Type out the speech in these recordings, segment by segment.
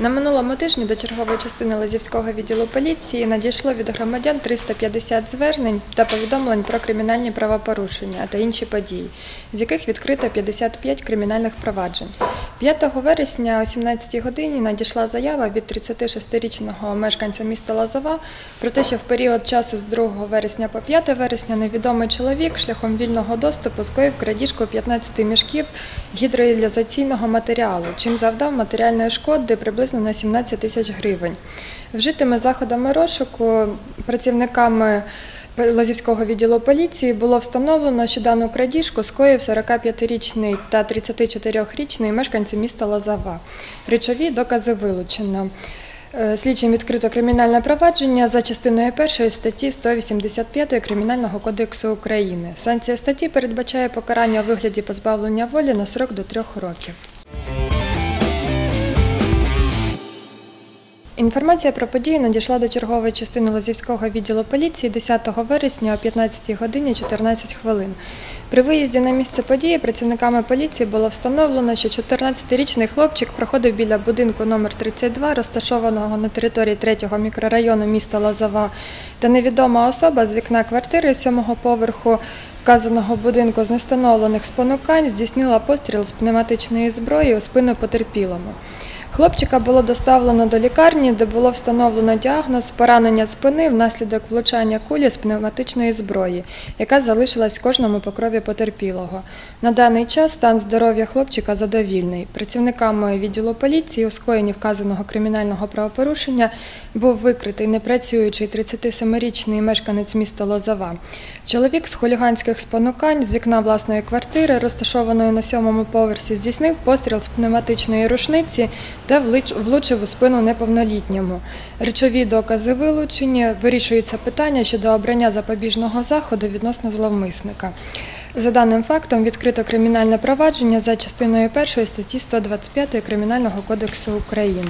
На минулому тижні до чергової частини Лазівського відділу поліції надійшло від громадян 350 звернень та повідомлень про кримінальні правопорушення та інші події, з яких відкрито 55 кримінальних проваджень. 5 вересня о 17 годині надійшла заява від 36-річного мешканця міста Лозова про те, що в період часу з 2 вересня по 5 вересня невідомий чоловік шляхом вільного доступу скоїв крадіжку 15 мішків гідроізоляційного матеріалу, чим завдав матеріальної шкоди приблизно на 17 тисяч гривень. Вжитими заходами розшуку працівниками Лозівського відділу поліції було встановлено, що дану крадіжку скоїв 45-річний та 34-річний мешканці міста Лозова. Речові докази вилучено. Е, Слідчим відкрито кримінальне провадження за частиною першої статті 185 Кримінального кодексу України. Санкція статті передбачає покарання у вигляді позбавлення волі на срок до трьох років. Інформація про подію надійшла до чергової частини Лозівського відділу поліції 10 вересня о 15 годині 14 хвилин. При виїзді на місце події працівниками поліції було встановлено, що 14-річний хлопчик проходив біля будинку номер 32 розташованого на території 3-го мікрорайону міста Лозова, та невідома особа з вікна квартири 7-го поверху вказаного будинку з нестановлених спонукань здійснила постріл з пневматичної зброї у спину потерпілому. Хлопчика було доставлено до лікарні, де було встановлено діагноз поранення спини внаслідок влучання кулі з пневматичної зброї, яка залишилась кожному покрові потерпілого. На даний час стан здоров'я хлопчика задовільний. Працівниками відділу поліції у скоєнні вказаного кримінального правопорушення був викритий непрацюючий 37-річний мешканець міста Лозова. Чоловік з хуліганських спонукань з вікна власної квартири, розташованої на сьомому поверсі, здійснив постріл з пневматичної рушниці влич- влучив у спину неповнолітньому. Речові докази вилучені. Вирішується питання щодо обрання запобіжного заходу відносно зловмисника. За даним фактом відкрито кримінальне провадження за частиною першої статті 125 Кримінального кодексу України.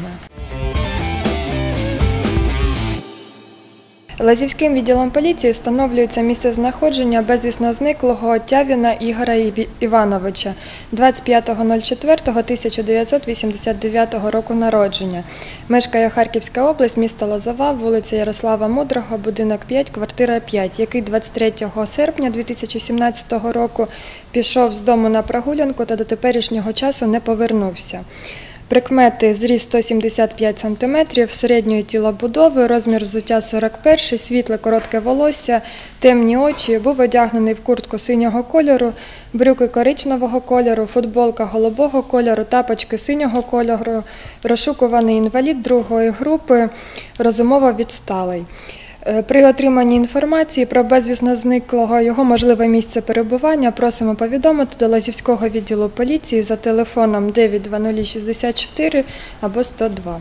Лазівським відділом поліції встановлюється місце знаходження безвісно зниклого Тявіна Ігора Івановича 25.04.1989 року народження. Мешкає Харківська область, місто Лозова, вулиця Ярослава Мудрого, будинок 5, квартира 5, який 23 серпня 2017 року пішов з дому на прогулянку та до теперішнього часу не повернувся. Прикмети зріст 175 см, середньої тілобудови, розмір взуття 41, світле коротке волосся, темні очі, був одягнений в куртку синього кольору, брюки коричневого кольору, футболка голубого кольору, тапочки синього кольору, розшукуваний інвалід другої групи, розумово відсталий. Е, При отриманні інформації про безвісно зниклого його можливе місце перебування просимо повідомити до Лазівського відділу поліції за телефоном 92064 або 102.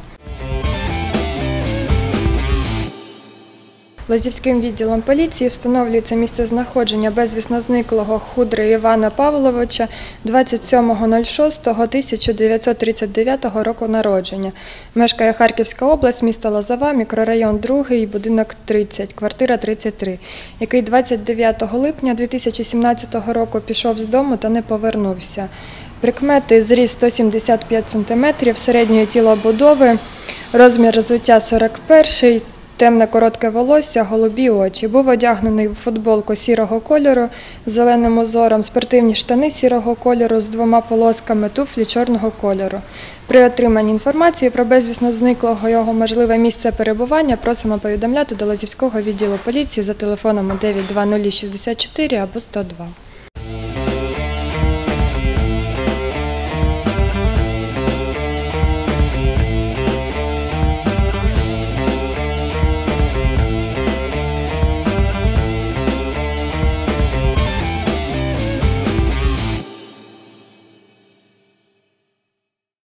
Лазівським відділом поліції встановлюється місце знаходження безвісно зниклого худри Івана Павловича 27.06.1939 року народження. Мешкає Харківська область, місто Лозова, мікрорайон 2, будинок 30, квартира 33, який 29 липня 2017 року пішов з дому та не повернувся. Прикмети зріст 175 см, середньої тілобудови, розмір взуття 41 Темне коротке волосся, голубі очі. Був одягнений у футболку сірого кольору з зеленим узором, спортивні штани сірого кольору з двома полосками, туфлі чорного кольору. При отриманні інформації про безвісно зниклого його можливе місце перебування просимо повідомляти до Лозівського відділу поліції за телефонами 92064 або 102.